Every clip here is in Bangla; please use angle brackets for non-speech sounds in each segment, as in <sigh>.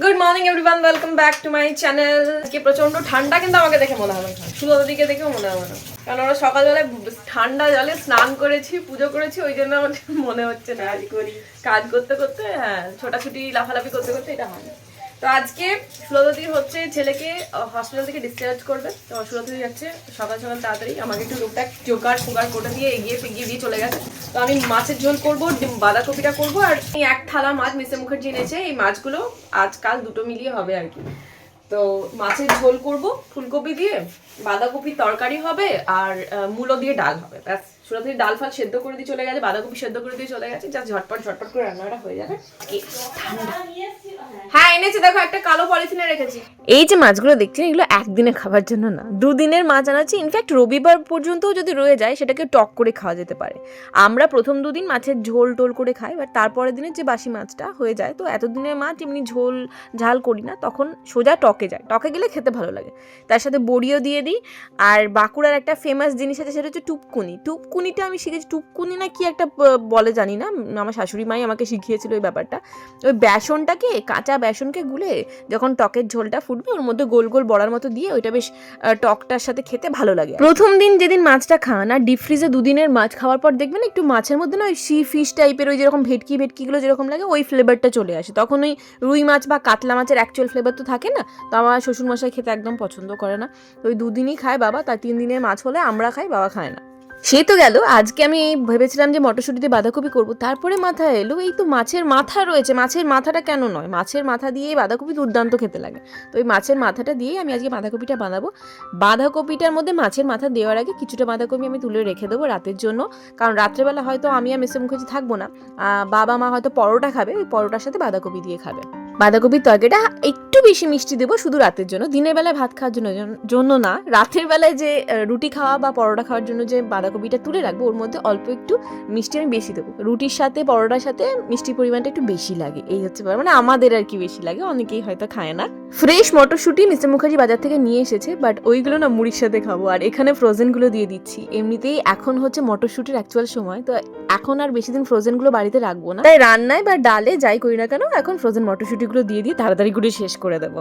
Good morning everyone welcome back to my channel আজকে প্রচণ্ড ঠান্ডা, কিন্তু আমাকে দেখে মনে হবে না। সুলতার দিকে দেখেও মনে হবে না। কারণ ওরা সকালবেলায় ঠান্ডা জলে স্নান করেছি, পুজো করেছি, ওই জন্য আমার মনে হচ্ছে না কাজ করি। কাজ করতে করতে হ্যাঁ ছোটাছুটি, লাফালাফি করতে করতে এটা হয় না। তো আজকে সুলতাদি হচ্ছে ছেলেকে হসপিটাল থেকে ডিসচার্জ করবে। তো সুলতাদি যাচ্ছে সকাল সকাল তাড়াতাড়ি। আমাকে একটু টুকটাক চোকার ফোগাড় করে দিয়ে এগিয়ে ফেগিয়ে দিয়ে চলে গেছে। তো আমি মাছের ঝোল করব বাঁধাকপিটা করব, আর এক থালা মাছ মিসে মুখার্জি এনেছে। এই মাছগুলো আজকাল দুটো মিলিয়ে হবে আর কি। তো মাছের ঝোল করব, ফুলকপি দিয়ে, বাঁধাকপির তরকারি হবে, আর মূলো দিয়ে ডাল হবে, ব্যাস। সুরাতের ডাল ফাল সেদ্ধ করে দিয়ে চলে গেছে, বাঁধাকপি সেদ্ধ করে দিয়ে চলে গেছে, যা ঝটপট ঝটপট করে রান্নাটা হয়ে যাবে। হ্যাঁ এনেছি, দেখো, একটা কালো পলিথিনে রেখেছি। এই যে মাছগুলো দেখছেন, এগুলো একদিনে খাবার জন্য না, দুদিনের মাছ আনাচ্ছি। ইনফ্যাক্ট রবিবার পর্যন্তও যদি রয়ে যায়, সেটাকে টক করে খাওয়া যেতে পারে। আমরা প্রথম দুদিন মাছের ঝোল টোল করে খাই বাট তারপরের দিনের যে বাসি মাছটা হয়ে যায়, তো এতদিনের মাছ এমনি ঝোল, ঝাল করি না, তখন সোজা টকে যায়। টকে গেলে খেতে ভালো লাগে। তার সাথে বড়িও দিয়ে দিই, আর বাঁকুড়ার একটা ফেমাস জিনিস আছে, সেটা হচ্ছে টুপকুনি। টুপকুনি টুপকুনিটা আমি শিখেছি। টুকুনি না কি একটা বলে জানি না আমার শাশুড়ি মাই আমাকে শিখিয়েছিল ওই ব্যাপারটা। ওই বেসনটাকে, কাঁচা বেসনকে গুলে যখন টকের ঝোলটা ফুটবে, ওর মধ্যে গোল গোল বড়ার মতো দিয়ে ওইটা বেশ টকটার সাথে খেতে ভালো লাগে প্রথম দিন যেদিন মাছটা খাওয়া না ডিপ ফ্রিজে দুদিনের মাছ খাওয়ার পর দেখবেন একটু মাছের মধ্যে না ওই সি ফিশ টাইপের ওই যেরকম ভেটকি ভেটকিগুলো যেরকম লাগে, ওই ফ্লেভারটা চলে আসে। তখন ওই রুই মাছ বা কাতলা মাছের অ্যাকচুয়াল ফ্লেভার তো থাকে না, তো আমার শ্বশুরমশাই খেতে একদম পছন্দ করে না। ওই দুদিনই খায় বাবা, তার তিন দিনের মাছ হলে আমরা খাই, বাবা খায় না। সে তো গেল। আজকে আমি ভেবেছিলাম যে মটরশুঁটিতে বাঁধাকপি করব। তারপরে মাথায় এলো, এই তো মাছের মাথা রয়েছে। মাছের মাথাটা কেন নয়? মাছের মাথা দিয়ে বাঁধাকপি দুর্দান্ত খেতে লাগে। তো ওই মাছের মাথাটা দিয়ে আমি আজকে বাঁধাকপিটা বানাবো। বাঁধাকপিটার মধ্যে মাছের মাথা দেওয়ার আগে কিছুটা বাঁধাকপি আমি তুলে রেখে দেবো রাতের জন্য। কারণ রাত্রেবেলা হয়তো আমি আর মেসে মুখার্জি থাকব না। বাবা মা হয়তো পরোটা খাবে। ওই পরোটার সাথে বাঁধাকপি দিয়ে খাবে। বাঁধাকপির তরকারিটা একটু বেশি মিষ্টি দেবো শুধু রাতের জন্য। দিনের বেলায় ভাত খাওয়ার জন্য জন্য না। রাতের বেলায় যে রুটি খাওয়া বা পরোটা খাওয়ার জন্য যে বাঁধাকপিটা তুলে রাখব, ওর মধ্যে অল্প একটু মিষ্টি আমি বেশি দেবো। রুটির সাথে, পরোটার সাথে মিষ্টির পরিমাণটা একটু বেশি লাগে। এই হচ্ছে। মানে আমাদের আর কি বেশি লাগে, অনেকেই হয়তো খায় না। ফ্রেশ মটরশুঁটি মিস্টার মুখার্জি বাজার থেকে নিয়ে এসেছে, বাট ওইগুলো না মুড়ির সাথে খাব। আর এখানে ফ্রোজেনগুলো দিয়ে দিচ্ছি। এমনিতেই এখন হচ্ছে মটরশুঁটির অ্যাকচুয়াল সময়, তো এখন আর বেশি দিন ফ্রোজেনগুলো বাড়িতে রাখব না। তাই রান্নায় বা ডালে যাই করি না কেন, এখন ফ্রোজেন মটরশুঁটিগুলো দিয়ে দিয়ে তাড়াতাড়ি করে শেষ করে দেবো।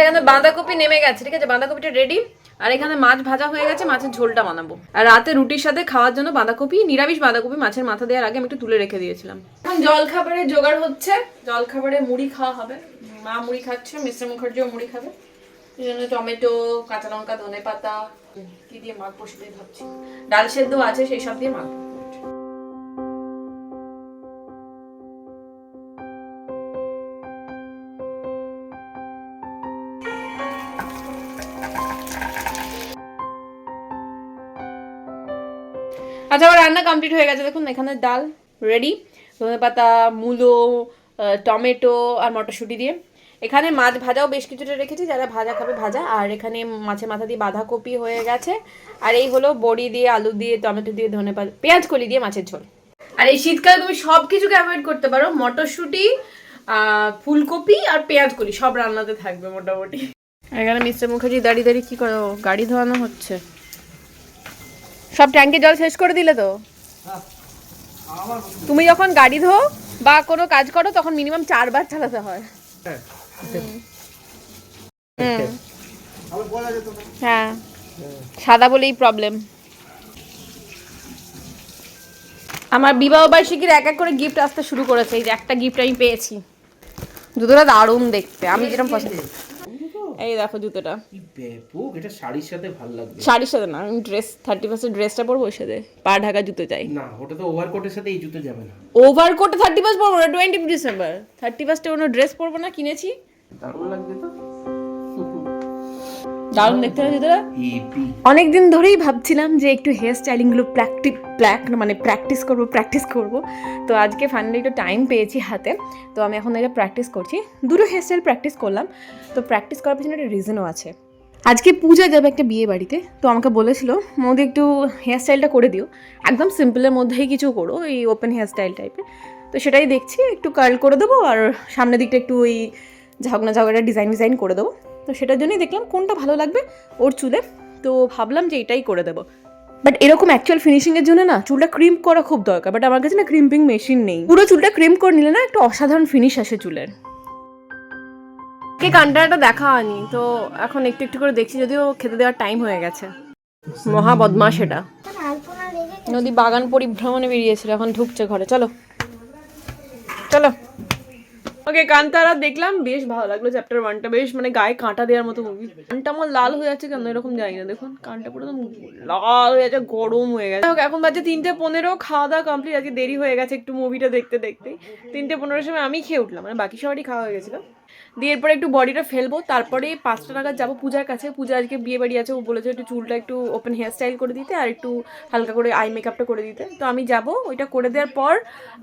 এখানে বাঁধাকপি নেমে গেছে, ঠিক আছে? বাঁধাকপিটা রেডি আর এখানে মাছ ভাজা হয়ে গেছে, মাছের ঝোলটা বানাবো। আর রাতে রুটির সাথে খাওয়ার জন্য বাঁধাকপি, নিরামিষ বাঁধাকপি মাছের মাথা দেওয়ার আগে আমি একটু তুলে রেখে দিয়েছিলাম। এখন জল খাবারের জোগাড় হচ্ছে। জল খাবারে মুড়ি খাওয়া হবে। মা মুড়ি খাচ্ছে, মিস্টার মুখার্জিও মুড়ি খাবে। জন্য টমেটো, কাঁচা লঙ্কা ধনে পাতা কি দিয়ে মাখবো সেটাই ভাবছি। ডাল সেদ্ধ আছে, সেই সব দিয়ে মাখবো। আচ্ছা আমার রান্না কমপ্লিট হয়ে গেছে। দেখুন, এখানে ডাল রেডি ধনে পাতা মূলো টমেটো আর মটরশুঁটি দিয়ে। এখানে মাছ ভাজাও বেশ কিছুটা রেখেছি, যারা ভাজা খাবে ভাজা। আর এখানে মাছের মাথা দিয়ে বাঁধাকপি হয়ে গেছে। আর এই হলো বড়ি দিয়ে, আলু দিয়ে, টমেটো দিয়ে ধনে পাতা পেঁয়াজ কলি দিয়ে মাছের ঝোল। আর এই শীতকালে তুমি সব কিছুকে অ্যাভয়েড করতে পারো। মটরশুঁটি ফুলকপি আর পেঁয়াজ কলি, সব রান্নাতে থাকবে মোটামুটি। এখানে মিস্টার মুখার্জি দাঁড়িয়ে দাঁড়িয়ে কি করো গাড়ি ধোয়ানো হচ্ছে? সব ট্যাঙ্কে জল শেষ করে দিলে তো? তুমি যখন গাড়ি ধো বা কোনো কাজ করো, তখন মিনিমাম চারবার চালাতে হয়। হ্যাঁ। সাদা বলেই প্রবলেম আমার বিবাহ বার্ষিকীর এক এক করে গিফট আসতে শুরু করেছে। এই যে একটা গিফট আমি পেয়েছি। জুতোটা দারুণ দেখতে। আমি যেরকম পছন্দ এই দেখো জুতোটা। কি ব্যাপক এটা শাড়ির সাথে ভালো লাগবে। শাড়ির সাথে না আমি ড্রেস থার্টি পার্সেন্ট ড্রেসটা পরবো ওর সাথে। পা ঢাকা জুতো চাই। না ওটা তো ওভারকোটের সাথে এই জুতো যাবে না। ওভারকোটে থার্টি ফার্স্ট পরবো না টোয়েন্টি ডিসেম্বর থার্টি ফার্স্টে কোনো ড্রেস পরবো না কিনেছি। দারুণ লাগবে তো। দারুণ দেখতে জুতোটা হেভি অনেকদিন ধরেই ভাবছিলাম যে একটু হেয়ার স্টাইলিংগুলো প্র্যাকটিস প্ল্যাক মানে প্র্যাকটিস করব প্র্যাকটিস করব। তো আজকে ফাইনালি একটু টাইম পেয়েছি হাতে। তো আমি এখন এটা প্র্যাকটিস করছি। দুটো হেয়ার স্টাইল প্র্যাকটিস করলাম। তো প্র্যাকটিস করার পিছনে একটা রিজনও আছে। আজকে পূজা যাবে একটা বিয়ে বাড়িতে। তো আমাকে বলেছিল, মোদি, একটু হেয়ার স্টাইলটা করে দিও। একদম সিম্পলের মধ্যেই কিছু করো, এই ওপেন হেয়ার স্টাইল টাইপের তো সেটাই দেখছি, একটু কার্ল করে দেবো আর সামনের দিকটা একটু ওই ঝগনা ঝগড়া ডিজাইন ডিজাইন করে দেবো। তো সেটার জন্যই দেখলাম কোনটা ভালো লাগবে ওর চুলে। তো ভাবলাম যে এটাই করে দেবো। বাট এরকম অ্যাকচুয়াল ফিনিশিংয়ের জন্য না চুলটা ক্রিম করা খুব দরকার বাট আমার কাছে না ক্রিম্পিং মেশিন নেই। পুরো চুলটা ক্রিম করে নিলে না একটা অসাধারণ ফিনিশ আসে চুলের। কে কান্টাটা দেখা হয়নি, তো এখন একটু একটু করে দেখছি, যদিও খেতে দেওয়ার টাইম হয়ে গেছে। মহা বদমাস এটা। নদী বাগান পরিভ্রমণে বেরিয়েছিল, এখন ঢুকছে ঘরে। চলো। চলো। ওকে কান্তারা দেখলাম, বেশ ভালো লাগল চ্যাপ্টার ওয়ানটা বেশ মানে গায়ে কাঁটা দেওয়ার মতো মুভি কানটা আমার লাল হয়ে যাচ্ছে কেন? এরকম জানি না। দেখুন, কানটা পুরো লাল হয়ে যাচ্ছে গরম হয়ে গেছে। যাই এখন বাজে তিনটে পনেরো, খাওয়া দাওয়া কমপ্লিট আজকে দেরি হয়ে গেছে একটু মুভিটা দেখতে দেখতে তিনটে পনেরোর সময় আমি খেয়ে উঠলাম মানে বাকি সবারই খাওয়া হয়ে গেছিল। দিয়ে এরপরে একটু বডিটা ফেলব তারপরে পাঁচটা নাগাদ যাব পূজার কাছে। পূজা আজকে বিয়ে বাড়ি আছে ও বলেছে একটু চুলটা একটু ওপেন হেয়ার স্টাইল করে দিতে আর একটু হালকা করে আই মেকআপটা করে দিতে। তো আমি যাব ওইটা করে দেওয়ার পর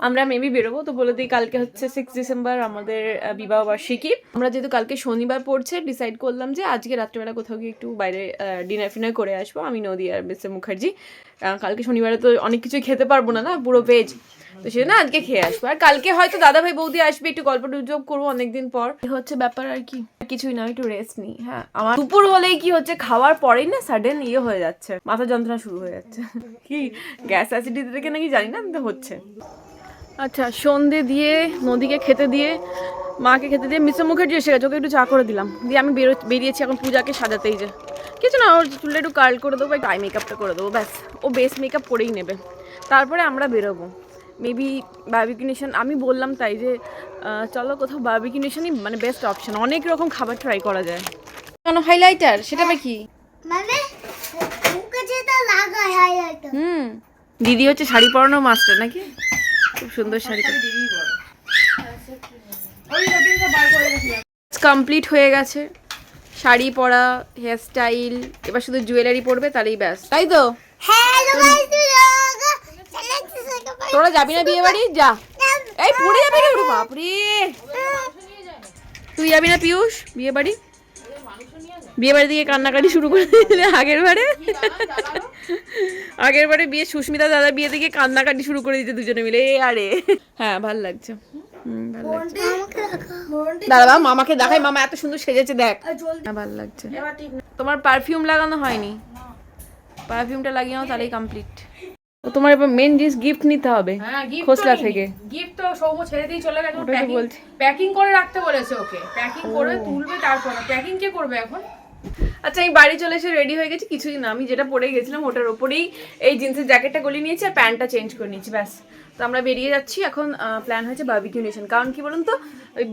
আমরা মেবি বেরোবো। তো বলে দিই কালকে হচ্ছে সিক্স ডিসেম্বর আমাদের আহ, বিবাহ বার্ষিকী। আমরা যেহেতু কালকে শনিবার পড়ছে ডিসাইড করলাম যে আজকে রাত্রেবেলা কোথাও গিয়ে একটু বাইরে ডিনার ফিনার করে আসব। আমি নদী আর মিস্টার মুখার্জি। কালকে শনিবারে তো অনেক কিছুই খেতে পারব না না পুরো ভেজ তো সেজন্য আজকে খেয়ে আসব। আর কালকে হয়তো দাদা ভাই বৌদি আসবে একটু গল্প টুজব করব অনেকদিন পর। হচ্ছে ব্যাপার আর কি কিছুই না একটু রেস্ট নিই হ্যাঁ। আমার দুপুর হলেই কি হচ্ছে খাওয়ার পরেই না সাডেন ইয়ে হয়ে যাচ্ছে মাথা যন্ত্রণা শুরু হয়ে যাচ্ছে। <laughs> কি গ্যাস অ্যাসিডিটি থেকে নাকি জানি না হচ্ছে। আচ্ছা সন্ধে দিয়ে নদীকে খেতে দিয়ে মাকে খেতে দিয়ে মিশ্র মুখার্জি এসে গেছে ওকে একটু চা করে দিলাম। দিয়ে আমি বেরো বেরিয়েছি এখন পূজাকে সাজাতেই যে। কিছু না ওর চুলটা একটু কার্ল করে দেবো একটু আই মেকআপটা করে দেবো ব্যাস। ও বেস মেকআপ করেই নেবে। তারপরে আমরা বেরোবো। মেবি বার্বিকিনেশন আমি বললাম তাই যে চলো কোথাও বার্বিকিনেশনই মানে বেস্ট অপশন অনেক রকম খাবার ট্রাই করা যায়। কেন হাইলাইটার সেটা বা কি? মানে মুখে যেটা লাগায় হাইলাইটার হুম। দিদি হচ্ছে শাড়ি পরানো মাস্টার নাকি? খুব সুন্দর শাড়ি কমপ্লিট হয়ে গেছে। শাড়ি পরা হেয়ার স্টাইল এবার শুধু জুয়েলারি পরবে তাহলেই ব্যাস। তাই তো? হ্যালো তোরা যাবি না বিয়ে বাড়ি যা। এই পড়ে যাবি রে বাপরে। তুই যাবি না পিয়ুষ বিয়ে বাড়ি বিয়ে বাড়ি দিয়ে কান্নাকাটি শুরু করে দিয়েছিলে আগের বারে? আগের বারে বিয়ে সুস্মিতা দাদা বিয়ে থেকে কান্নাকাটি শুরু করে দিতে দুজনে মিলে। এ আরে। হ্যাঁ ভালো লাগছে। হুম ভালো লাগছে। দাদা বাবা মামাকে দেখাই। মামা এত সুন্দর সেজেছে দেখ। হ্যাঁ ভালো লাগছে। তোমার পারফিউম লাগানো হয়নি? পারফিউমটা লাগিয়ে নাও তাহলেই কমপ্লিট ও তোমার এবার মেন জিনিস গিফট নিতে হবে হ্যাঁ খোসলা থেকে। গিফট তো সৌম ছেড়ে দিয়ে চলে গেছে প্যাকিং করে রাখতে বলেছে ওকে। প্যাকিং করে তুলবে তারপর। প্যাকিং কে করবে এখন? আচ্ছা আমি বাড়ি চলে এসে রেডি হয়ে গেছি, কিছুই না। আমি যেটা পরে গেছিলাম, ওটার ওপরেই এই জিন্সের জ্যাকেটটা গলিয়ে নিয়েছি আর প্যান্টটা চেঞ্জ করে নিয়েছি, ব্যাস। তো আমরা বেরিয়ে যাচ্ছি, এখন প্ল্যান হয়েছে বার্বিকিউ নেশন কারণ কি বলুন তো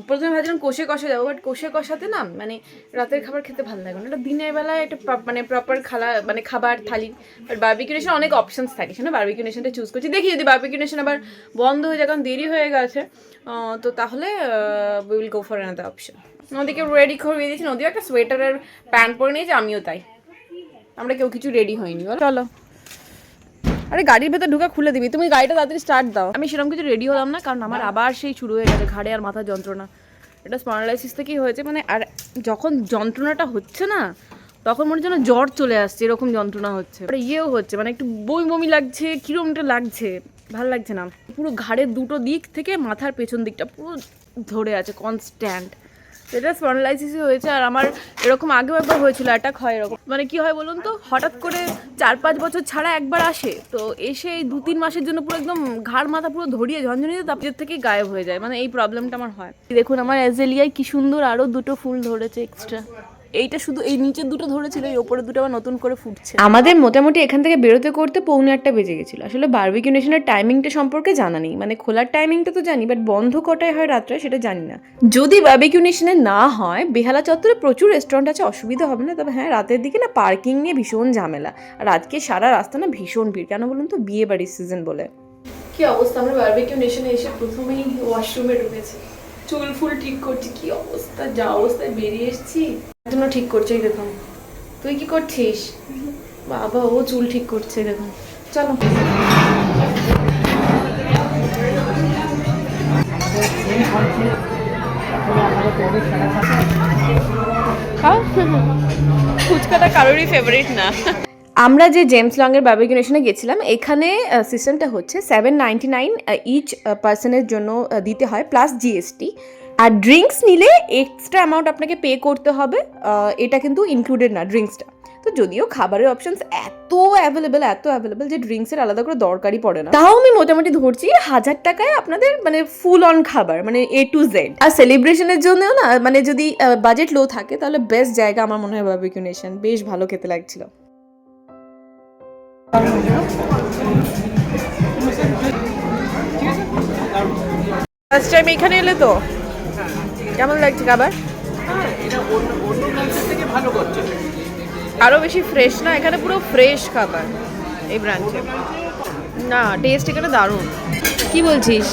প্রথমে ভাবছিলাম কষে কষে যাব বাট কষে কষাতে না মানে রাতের খাবার খেতে ভালো লাগে না। এটা দিনের বেলায় একটা মানে প্রপার খালা মানে খাবার, থালি। বাট বার্বিকিউ নেশন অনেক অপশনস থাকে, সেটা বার্বিকিউ নেশনটা চুজ করছি। দেখি যদি বার্বিকিউ নেশন আবার বন্ধ হয়ে যায়, কারণ দেরি হয়ে গেছে তো তাহলে will go for another option নদীকে রেডি করে দিয়েছি। নদীও একটা সোয়েটারের প্যান্ট পরে নিয়েছে আমিও তাই। আমরা কেউ কিছু রেডি হইনি বলো। চলো। আরে গাড়ির ভেতর ঢুকে খুলে দিবি তুমি গাড়িটা তাড়াতাড়ি স্টার্ট দাও। আমি সেরকম কিছু রেডি হলাম না কারণ আমার আবার সেই শুরু হয়ে গেছে ঘাড়ে আর মাথা যন্ত্রণা। এটা স্পন্ডালাইসিস থেকেই হয়েছে মানে আর যখন যন্ত্রণাটা হচ্ছে না তখন মনে যেন জ্বর চলে আসছে এরকম যন্ত্রণা হচ্ছে। আর ইয়েও হচ্ছে মানে একটু বমি বমি লাগছে কিরম একটা লাগছে ভালো লাগছে না। পুরো ঘাড়ের দুটো দিক থেকে মাথার পেছন দিকটা পুরো ধরে আছে কনস্ট্যান্ট এটা স্পন্ডলাইসিসই হয়েছে আর আমার এরকম আগেও একবার হয়েছিল অ্যাটাক হয় এরকম। মানে কি হয় বলুন তো, হঠাৎ করে চার পাঁচ বছর ছাড়া একবার আসে, তো এসে এই দু তিন মাসের জন্য পুরো একদম ঘাড় মাথা পুরো ধরিয়ে ঝনঝনিয়ে তাপের থেকেই গায়েব হয়ে যায় মানে এই প্রবলেমটা আমার হয়। দেখুন, আমার অ্যাজেলিয়ায় কি সুন্দর আরও দুটো ফুল ধরেছে এক্সট্রা এইটা শুধু এই নিচের দুটো ধরেছিল এই ওপরে দুটো আবার নতুন করে ফুটছে। আমাদের মোটামুটি এখান থেকে বেরোতে করতে পৌনে আটটা বেজে গেছিল। আসলে বারবিকিউ নেশনের টাইমিংটা সম্পর্কে জানা নেই। মানে খোলার টাইমিংটা তো জানি বাট বন্ধ কটায় হয় রাত্রে সেটা জানি না। যদি বারবিকিউ নেশনে না হয় বেহালা চত্বরে প্রচুর রেস্টুরেন্ট আছে অসুবিধা হবে না। তবে হ্যাঁ রাতের দিকে না পার্কিং নিয়ে ভীষণ ঝামেলা। আর আজকে সারা রাস্তা না ভীষণ ভিড়। কেন বলুন তো? বিয়ে বাড়ির সিজন বলে। কি অবস্থা? আমরা বারবিকিউ নেশনে এসে প্রথমেই ওয়াশরুমে ঢুকেছি। চুল ফুল ঠিক করছি, কি অবস্থা? যা অবস্থায় বেরিয়ে এসেছি। জন্য ঠিক করছে দেখুন। তুই কি করছিস? বাবা, ও চুল ঠিক করছে, দেখুন। চলো। ফুচকাটা কারোরই ফেভারিট না। আমরা যে জেমস লংয়ের বার্বিকিউনেশনে গেছিলাম, এখানে সিস্টেমটা হচ্ছে সেভেন নাইনটি নাইন ইচ পার্সনের জন্য দিতে হয় প্লাস জিএসটি আর ড্রিঙ্কস নিলে এক্সট্রা অ্যামাউন্ট আপনাকে পে করতে হবে এটা কিন্তু ইনক্লুডেড না ড্রিঙ্কসটা তো যদিও খাবারের অপশনস এত অ্যাভেলেবেল এত অ্যাভেলেবেল যে ড্রিঙ্কসের আলাদা করে দরকারই পড়ে না। তাও আমি মোটামুটি ধরছি হাজার টাকায় আপনাদের মানে ফুল অন খাবার মানে এ টু জেড আর সেলিব্রেশনের জন্যও না মানে যদি বাজেট লো থাকে, তাহলে বেস্ট জায়গা আমার মনে হয় বারবিকিউ বেশ ভালো খেতে লাগছিল। ফার্স্ট টাইম এখানে এলে তো? কেমন লাগছে খাবার? হ্যাঁ এটা অন্য অন্য ব্রাঞ্চের থেকে ভালো করছে আরও বেশি ফ্রেশ না? এখানে পুরো ফ্রেশ খাবার এই ব্রাঞ্চে না টেস্ট এখানে দারুণ। কি বলছিস?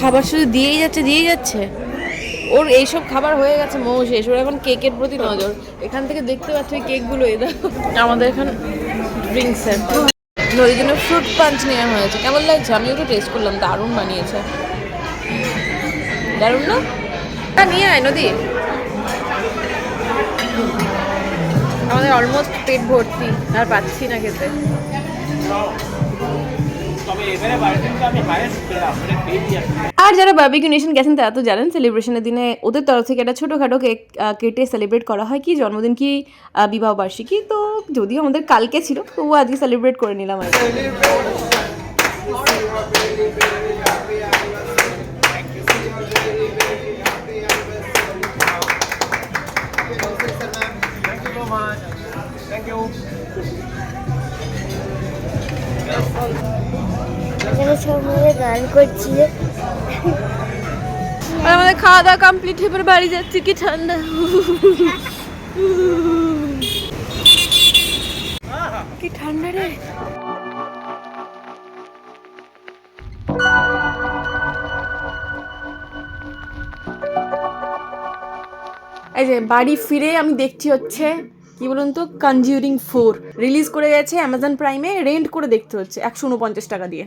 খাবার শুধু দিয়েই যাচ্ছে দিয়েই যাচ্ছে? ওর এইসব খাবার হয়ে গেছে, মৌ শেষ। ওর এখন কেকের প্রতি নজর। এখান থেকে দেখতে পাচ্ছ এই কেকগুলো এ আমাদের এখানে ড্রিঙ্কসের নদীর জন্য ফ্রুট পাঞ্চ নেওয়া হয়েছে। কেমন লাগছে? আমিও তো টেস্ট করলাম, দারুণ বানিয়েছে। দারুণ না? হ্যাঁ নিয়ে আয়, নদী। আমাদের অলমোস্ট পেট ভর্তি, আর পাচ্ছি না খেতে। তবে এবারে বাড়িতে কিন্তু আমি হায়েস্ট পেলাম মানে আর যারা বার্বিকিউ নেশন গেছেন তারা তো জানেন সেলিব্রেশনের দিনে ওদের তরফ থেকে একটা ছোটোখাটো কেক কেটে সেলিব্রেট করা হয় কি? জন্মদিন কি বিবাহ বার্ষিকী? তো যদিও আমাদের কালকে ছিল তবুও আজকে সেলিব্রেট করে নিলাম আর কি। এখানে সব মিলে গান করছিল আমাদের খাওয়া দাওয়া কমপ্লিট এবার বাড়ি যাচ্ছি, কি ঠান্ডা। কি ঠান্ডা রে। এই যে বাড়ি ফিরে আমি দেখছি হচ্ছে কি বলুন তো কনজিউরিং ফোর রিলিজ করে গেছে অ্যামাজন প্রাইমে রেন্ট করে দেখতে হচ্ছে, একশো উনপঞ্চাশ টাকা দিয়ে।